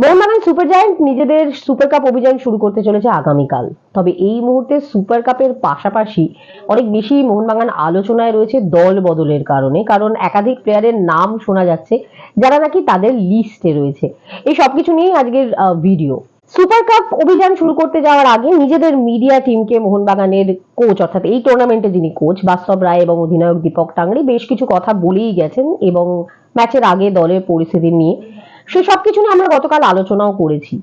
Mohun Bagan super giant নিজেদের super cup অভিযান শুরু করতে চলেছে আগামীকাল। তবে এই মুহূর্তে সুপার কাপের পাশাপাশি অনেক বেশি মোহনবাগান আলোচনায় রয়েছে দল বদলের কারণে, কারণ একাধিক প্লেয়ারের নাম শোনা যাচ্ছে, যারা নাকি তাদের লিস্টে রয়েছে। এই সবকিছু নিয়েই আজকের ভিডিও সুপার কাপ অভিযান শুরু করতে যাওয়ার আগে নিজেদের মিডিয়া টিমকে মোহনবাগানের কোচ অর্থাৎ এই টুর্নামেন্টে যিনি কোচ বাস্তব রায় এবং অধিনায়ক দীপক টাংরি বেশ কিছু কথা বলেই গেছেন এবং ম্যাচের আগে দলের পরিস্থিতি নিয়ে। সে সবকিছু নিয়ে আমরা গতকাল আলোচনাও করেছি।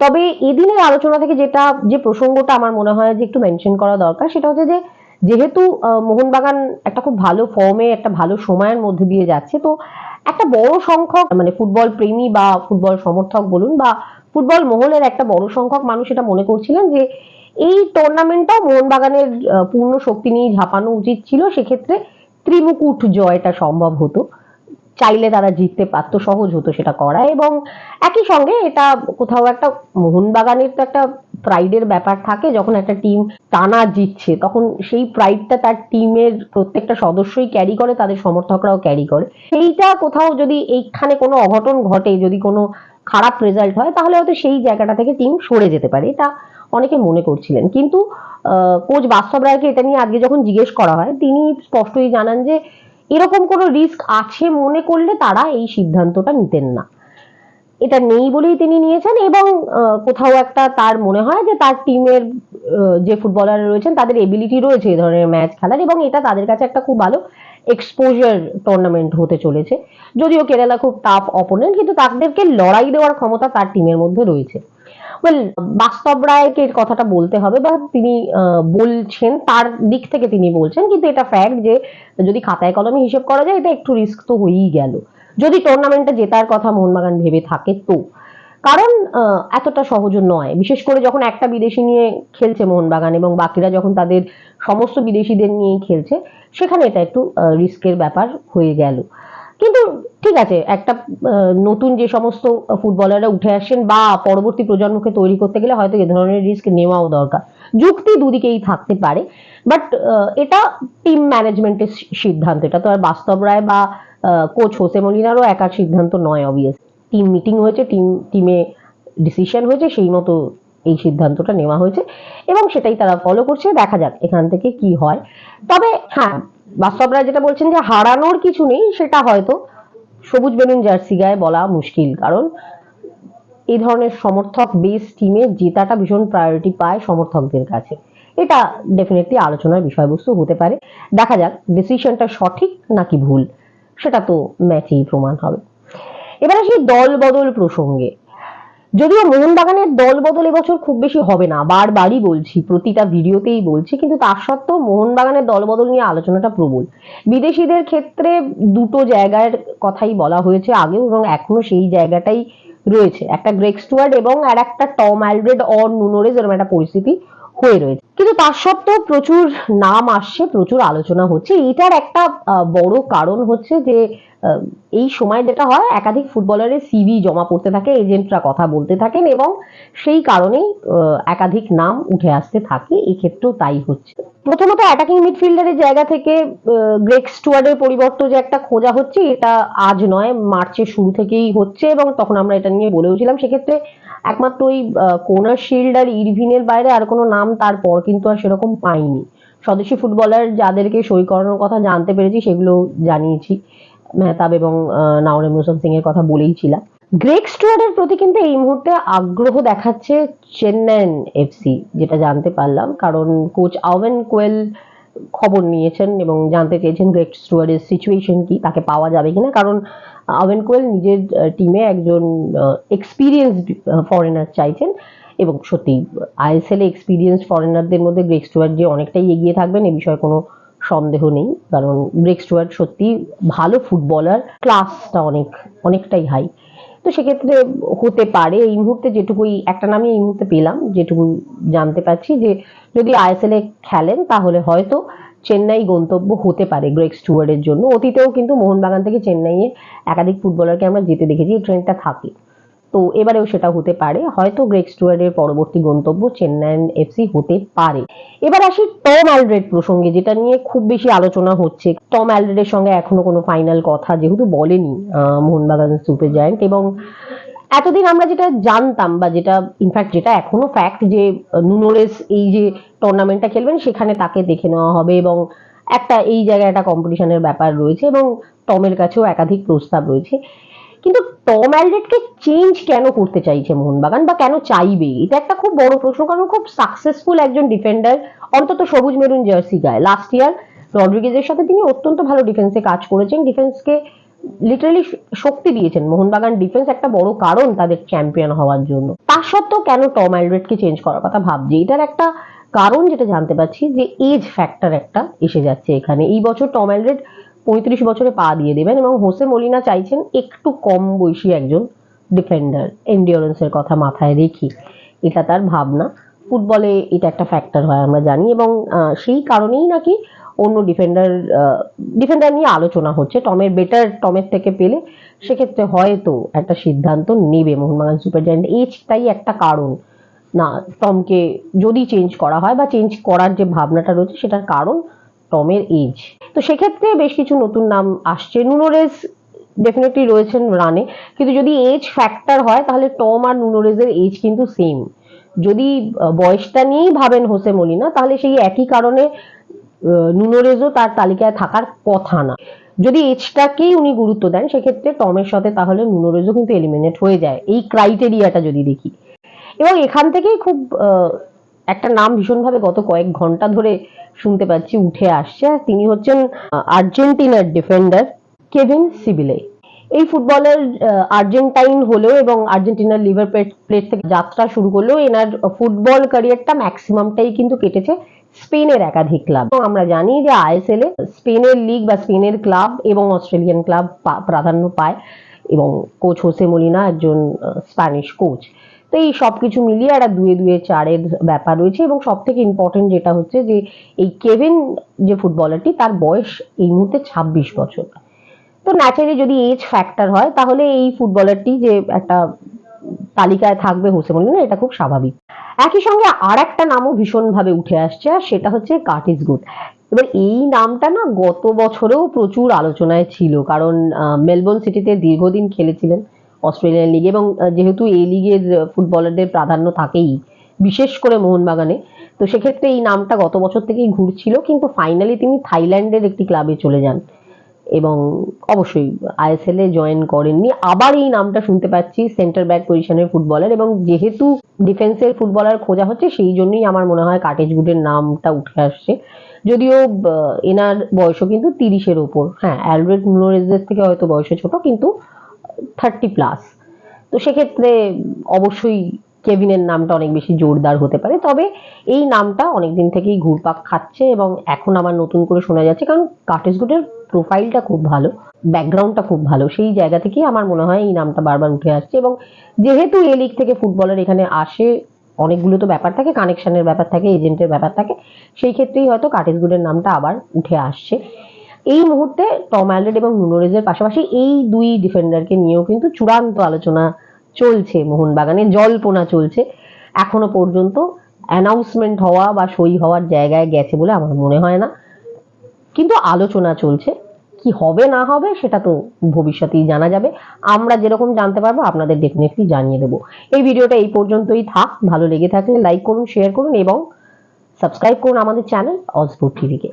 তবে এদিনের আলোচনা থেকে যেটা, যে প্রসঙ্গটা আমার মনে হয় যে একটু মেনশন করা দরকার, সেটা হচ্ছে যে যেহেতু মোহনবাগান একটা খুব ভালো ফর্মে একটা ভালো সময়ের মধ্যে দিয়ে যাচ্ছে, তো একটা বড় সংখ্যক মানে ফুটবল প্রেমী বা ফুটবল সমর্থক বলুন বা ফুটবল মহলের একটা বড় সংখ্যক মানুষ এটা মনে করছিলেন যে এই টুর্নামেন্টটা মোহনবাগানের পূর্ণ শক্তি নিয়ে ঝাঁপানো উচিত ছিল। সেক্ষেত্রে ত্রিমুকুট জয়টা সম্ভব হতো। চাইলে তারা জিততে পারতো, সহজ হতো সেটা করা এবং একই সঙ্গে এটা কোথাও একটা মোহনবাগানের তো একটা প্রাইডের ব্যাপার থাকে, যখন একটা টিম টানা জিতছে, তখন সেই প্রাইডটা তার টিমের প্রত্যেকটা সদস্যই ক্যারি করে, তাদের সমর্থকরাও ক্যারি করে। সেইটা কোথাও যদি এইখানে কোনো অঘটন ঘটে, যদি কোনো খারাপ রেজাল্ট হয়, তাহলে হয়তো সেই জায়গাটা থেকে টিম সরে যেতে পারে, এটা অনেকে মনে করছিলেন। কিন্তু কোচ বাস্তব রায়কে এটা নিয়ে আজকে যখন জিজ্ঞেস করা হয়, তিনি স্পষ্টই জানান যে এরকম কোনো রিস্ক আছে মনে করলে তারা এই সিদ্ধান্তটা নিতেন না। এটা নেই বলেই তিনি নিয়েছেন এবং কোথাও একটা তার মনে হয় যে তার টিমের যে ফুটবলার রয়েছেন তাদের এবিলিটি রয়েছে এই ধরনের ম্যাচ খেলার এবং এটা তাদের কাছে একটা খুব ভালো এক্সপোজার টুর্নামেন্ট হতে চলেছে। যদিও কেরালা খুব টাফ অপোনেন্ট কিন্তু তাদেরকে লড়াই দেওয়ার ক্ষমতা তার টিমের মধ্যে রয়েছে। ওয়েল বাস্তব রায়কে কথাটা বলতে হবে বা তিনি বলছেন, তার দিক থেকে তিনি বলছেন, কিন্তু এটা ফ্যাক্ট যে যদি খাতায় কলমে হিসেব করা যায়, এটা একটু রিস্ক তো হয়েই গেল। যদি টুর্নামেন্টটা জেতার কথা মোহনবাগান ভেবে থাকে তো। কারণ এতটা সহজ নয়। বিশেষ করে যখন একটা বিদেশি নিয়ে খেলছে মোহনবাগান এবং বাকিরা যখন তাদের সমস্ত বিদেশিদের নিয়েই খেলছে, সেখানে এটা একটু রিস্কের ব্যাপার হয়ে গেল। কিন্তু ঠিক আছে, একটা নতুন যে সমস্ত ফুটবলাররা উঠে আসছেন বা পরবর্তী প্রজন্মকে তৈরি করতে গেলে হয়তো এ ধরনের রিস্ক নেওয়াও দরকার। যুক্তি দুদিকেই থাকতে পারে বাট এটা টিম ম্যানেজমেন্টের সিদ্ধান্ত। এটা তো আর বাস্তব রায় বা কোচ হোসে মলিনারও একার সিদ্ধান্ত নয় অবভিয়াস টিম মিটিং হয়েছে টিম টিমে ডিসিশন হয়েছে, সেই মতো এই সিদ্ধান্তটা নেওয়া হয়েছে, এবং সেটাই তারা ফলো করছে। দেখা যাক এখান থেকে কি হয়। তবে হ্যাঁ বাস্তব রায় যেটা বলছেন যে হারানোর কিছু নেই, সেটা হয়তো সবুজ বেলুন জার্সি গায়ে বলা মুশকিল, কারণ এই ধরনের সমর্থক বেস টিমে জেতাটা ভীষণ প্রায়োরিটি পায় সমর্থকদের কাছে। এটা ডেফিনেটলি আলোচনার বিষয়বস্তু হতে পারে। দেখা যাক ডিসিশনটা সঠিক নাকি ভুল, সেটা তো ম্যাচেই প্রমাণ হবে। এবার আসি দল বদল প্রসঙ্গে। যদিও মোহনবাগানের দল বদল এবছর খুব বেশি হবে না, বারবারই বলছি, প্রতিটা ভিডিওতেই বলছি, কিন্তু তার সত্ত্বেও মোহনবাগানের দল বদল নিয়ে আলোচনাটা প্রবল। বিদেশিদের ক্ষেত্রে দুটো জায়গার কথাই বলা হয়েছে আগেও এবং এখনও সেই জায়গাটাই রয়েছে, একটা গ্রেক স্টুয়ার্ড এবং আর একটা টম অ্যালব্রেড অর নুনোরেজ এরকম একটা পরিস্থিতি হয়ে রয়েছে। কিন্তু তার সত্ত্বেও প্রচুর নাম আসছে, প্রচুর আলোচনা হচ্ছে। এটার একটা বড় কারণ হচ্ছে যে এই সময় যেটা হয়, একাধিক ফুটবলারের সিভি জমা পড়তে থাকে, এজেন্টরা কথা বলতে থাকেন এবং সেই কারণেই একাধিক নাম উঠে আসতে থাকে। এই ক্ষেত্রেও তাই হচ্ছে। প্রথমত অ্যাটাকিং মিডফিল্ডারের জায়গা থেকে গ্রেক স্টুয়ার্ডের পরিবর্তন যে একটা খোঁজা হচ্ছে, এটা আজ নয়, মার্চের শুরু থেকেই হচ্ছে এবং তখন আমরা এটা নিয়ে বলেওছিলাম। সেক্ষেত্রে একমাত্র ওই কোনার শিল্ড আর ইরভিনের বাইরে আর কোনো নাম তারপর কিন্তু আর সেরকম পাইনি। স্বদেশি ফুটবলার যাদেরকে সই করানোর কথা জানতে পেরেছি সেগুলো জানিয়েছি, মেহতাব এবং নাওরেম রোশন সিং এর কথা বলেইছিলাম গ্রেক স্টুয়ার্ডের প্রতি কিন্তু এই মুহূর্তে আগ্রহ দেখাচ্ছে চেন্নাইন এফসি যেটা জানতে পারলাম। কারণ কোচ আওয়েন কোয়েল খবর নিয়েছেন এবং জানতে চেয়েছেন গ্রেক স্টুয়ার্ডের সিচুয়েশন কি, তাকে পাওয়া যাবে কিনা। কারণ আওয়েন কোয়েল নিজের টিমে একজন এক্সপিরিয়েন্স ফরেনার চাইছেন এবং সত্যি আইএসএল এ এক্সপিরিয়েন্স ফরেনারদের মধ্যে গ্রেক স্টুয়ার্ট যে অনেকটাই এগিয়ে থাকবেন এ বিষয়ে কোনো সন্দেহ নেই। কারণ গ্রেক স্টুয়ার্ট সত্যি ভালো ফুটবলার ক্লাসটা অনেক, অনেকটাই হাই তো সেক্ষেত্রে হতে পারে, এই মুহূর্তে যেটুকুই, একটা নামই এই মুহূর্তে পেলাম যেটুকু জানতে পারছি যে যদি আইএসএল এ খেলেন তাহলে হয়তো চেন্নাই গন্তব্য হতে পারে গ্রেক স্টুয়ার্ডের জন্য। অতীতেও কিন্তু মোহনবাগান থেকে চেন্নাইয়ে একাধিক ফুটবলারকে আমরা যেতে দেখেছি, এই ট্রেনটা থাকে। তো এবারেও সেটা হতে পারে। হয়তো গ্রেক স্টুয়ার্ডের পরবর্তী গন্তব্য চেন্নাইন এফসি হতে পারে। এবার আসি টম অ্যালড্রেড প্রসঙ্গে, যেটা নিয়ে খুব বেশি আলোচনা হচ্ছে। টম অ্যালড্রেডের সঙ্গে এখনও কোনো ফাইনাল কথা যেহেতু বলেনি মোহনবাগান সুপার জায়ান্ট এবং এতদিন আমরা যেটা জানতাম বা যেটা ইনফ্যাক্ট যেটা এখনও ফ্যাক্ট যে নুনোরেস এই যে টুর্নামেন্টটা খেলবেন, সেখানে তাকে দেখে নেওয়া হবে এবং একটা, এই জায়গায় একটা কম্পিটিশনের ব্যাপার রয়েছে এবং টমের কাছেও একাধিক প্রস্তাব রয়েছে। কিন্তু টম অ্যালডেটকে চেঞ্জ কেন করতে চাইছে মোহনবাগান বা কেন চাইবে? এটা একটা খুব বড় প্রশ্ন, কারণ খুব সাকসেসফুল একজন ডিফেন্ডার অন্তত সবুজ মেরুন জার্সি গায়ে। লাস্ট ইয়ার রড্রিগেজের সাথে তিনি অত্যন্ত ভালো ডিফেন্সে কাজ করেছেন। ডিফেন্সকে লিটারালি শক্তি দিয়েছেন। মোহনবাগান ডিফেন্স একটা বড় কারণ তাদের চ্যাম্পিয়ন হওয়ার জন্য। তা সত্ত্বেও কেন টম অ্যালড্রেটকে চেঞ্জ করার কথা ভাবছি? এটার একটা কারণ যেটা জানতে পারছি যে এজ ফ্যাক্টর একটা এসে যাচ্ছে এখানে। এই বছর টম অ্যালড্রেট পঁয়ত্রিশ বছরে পা দিয়ে দেবেন এবং হোসে মলিনা চাইছেন একটু কম বয়সী একজন ডিফেন্ডার এন্ডিওরেন্সের কথা মাথায় রেখে। এটা তার ভাবনা। ফুটবলে এটা একটা ফ্যাক্টর হয়, আমরা জানি এবং সেই কারণেই নাকি অন্য ডিফেন্ডার ডিফেন্ডার নিয়ে আলোচনা হচ্ছে। টমের বেটার টমের থেকে পেলে সেক্ষেত্রে হয়তো একটা সিদ্ধান্ত নেবে মোহনবাগান সুপার জায়েন্ট এজটাই একটা কারণ। না, টমকে যদি চেঞ্জ করা হয় বা চেঞ্জ করার যে ভাবনাটা রয়েছে সেটার কারণ টমের এজ। তো সেক্ষেত্রে বেশ কিছু নতুন নাম আসছে। নুনোরেস ডেফিনেটলি রয়েছেন রানে কিন্তু যদি এজ ফ্যাক্টর হয় তাহলে টম আর নুনোরেজের এজ কিন্তু সেম যদি বয়সটা নিয়েই ভাবেন হোসে মলিনা, তাহলে সেই একই কারণে নুনোরেজও তার তালিকায় থাকার কথা না। যদি এজটাকেই উনি গুরুত্ব দেন, সেক্ষেত্রে টমের সাথে তাহলে নুনোরেজও কিন্তু এলিমিনেট হয়ে যায়। এই ক্রাইটেরিয়াটা যদি দেখি। এবং এখান থেকেই খুব একটা নাম ভীষণভাবে গত কয়েক ঘণ্টা ধরে শুনতে পাচ্ছি, উঠে আসছে। তিনি হচ্ছেন আর্জেন্টিনার ডিফেন্ডার কেভিন সিবিলে এই ফুটবলার আর্জেন্টাইন হলেও এবং আর্জেন্টিনার লিভার প্লেট থেকে যাত্রা শুরু করলেও এনার ফুটবল ক্যারিয়ারটা ম্যাক্সিমামটাই কিন্তু কেটেছে স্পেনের একাধিক ক্লাব আমরা জানি যে আইএসএল এ স্পেনের লিগ বা স্পেনের ক্লাব এবং অস্ট্রেলিয়ান ক্লাব প্রাধান্য পায় এবং কোচ হোসে মলিনা একজন স্প্যানিশ কোচ তো এই সবকিছু মিলিয়ে একটা দুয়ে দুয়ে চারের ব্যাপার রয়েছে এবং সব থেকে ইম্পর্টেন্ট যেটা হচ্ছে যে এই কেভিন যে ফুটবলারটি, তার বয়স এই মুহূর্তে ছাব্বিশ বছর। তো ন্যাচারালি যদি এজ ফ্যাক্টর হয়, তাহলে এই ফুটবলারটি যে একটা তালিকায় থাকবে হোসে মলিনা এটা খুব স্বাভাবিক। একই সঙ্গে আর একটা নামও ভীষণভাবে উঠে আসছে, আর সেটা হচ্ছে কার্টিস গুড। এবার এই নামটা না গত বছরেও প্রচুর আলোচনায় ছিল, কারণ মেলবোর্ন সিটিতে দীর্ঘদিন খেলেছিলেন অস্ট্রেলিয়ান লিগে এবং যেহেতু এই লিগের ফুটবলারদের প্রাধান্য থাকেই, বিশেষ করে মোহনবাগানে, তো সেক্ষেত্রে এই নামটা গত বছর থেকেই ঘুরছিল, কিন্তু ফাইনালি তিনি থাইল্যান্ডের একটি ক্লাবে চলে যান। এবং অবশ্যই আইএসএল এ জয়েন করেননি। আবার এই নামটা শুনতে পাচ্ছি সেন্টার ব্যাক পজিশনের ফুটবলার এবং যেহেতু ডিফেন্সের ফুটবলার খোঁজা হচ্ছে, সেই জন্যই আমার মনে হয় কাটেজ গুডের নামটা উঠে আসছে। যদিও এনার বয়সও কিন্তু তিরিশের ওপর। হ্যাঁ অ্যালব্রেট নুনোরেজের থেকে হয়তো বয়সে ছোট, কিন্তু থার্টি প্লাস তো সেক্ষেত্রে অবশ্যই কেভিনের নামটা অনেক বেশি জোরদার হতে পারে। তবে এই নামটা অনেকদিন থেকেই ঘুরপাক খাচ্ছে এবং এখন আমার নতুন করে শোনা যাচ্ছে, কারণ কাটেসগুডের প্রোফাইলটা খুব ভালো ব্যাকগ্রাউন্ডটা খুব ভালো। সেই জায়গা থেকেই আমার মনে হয় এই নামটা বারবার উঠে আসছে এবং যেহেতু এ লিগ থেকে ফুটবলার এখানে আসে, অনেকগুলো তো ব্যাপার থাকে কানেকশনের ব্যাপার থাকে এজেন্টের ব্যাপার থাকে, সেই ক্ষেত্রেই হয়তো কাটেসগুডের নামটা আবার উঠে আসছে। এই মুহূর্তে টম অ্যালডেড এবং নুনোরেজের পাশাপাশি এই দুই ডিফেন্ডারকে নিয়েও কিন্তু চূড়ান্ত আলোচনা চলছে, মোহনবাগানে জল্পনা চলছে। এখনও পর্যন্ত অ্যানাউন্সমেন্ট হওয়া বা সই হওয়ার জায়গায় গেছে বলে আমার মনে হয় না। কিন্তু আলোচনা চলছে, কি হবে না হবে সেটা তো ভবিষ্যতেই জানা যাবে। আমরা যেরকম জানতে পারব, আপনাদের ডেফিনেটলি জানিয়ে দেবো। এই ভিডিওটা এই পর্যন্তই থাক। ভালো লেগে থাকলে লাইক করুন শেয়ার করুন এবং সাবস্ক্রাইব করুন আমাদের চ্যানেল অজপুর টিভিকে